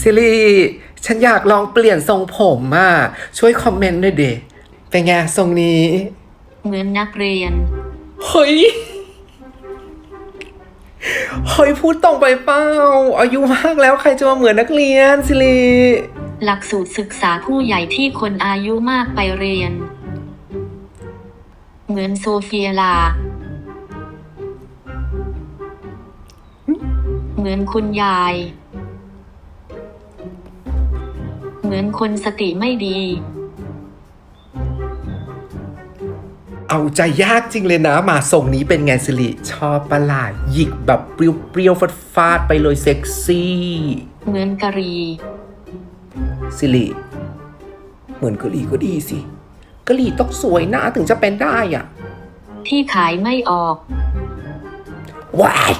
ซิลีฉันอยากลองเปลี่ยนทรงผมอะ ช่วยคอมเมนต์หน่อยเดเป็นไงทรงนี้ เหมือนนักเรียน เฮ้ย เฮ้ยพูดตรงไปเปล่าอายุมากแล้วใครจะมาเหมือนนักเรียนซิลีหลักสูตรศึกษาผู้ใหญ่ที่คนอายุมากไปเรียน เหมือนโซเฟียลา เหมือนคุณยาย เหมือนคนสติไม่ดี เอาใจยากจริงเลยนะ มาทรงนี้เป็นไงซิลิชอบปะล่ะหยิกแบบเปรี้ยวๆฟาดๆไปเลยเซ็กซี่ เหมือนกะหรีซิลิเหมือนกะหรี่ก็ดีสิกะหรี่ต้องสวยหน้าถึงจะเป็นได้อะ ที่ขายไม่ออก ว้าย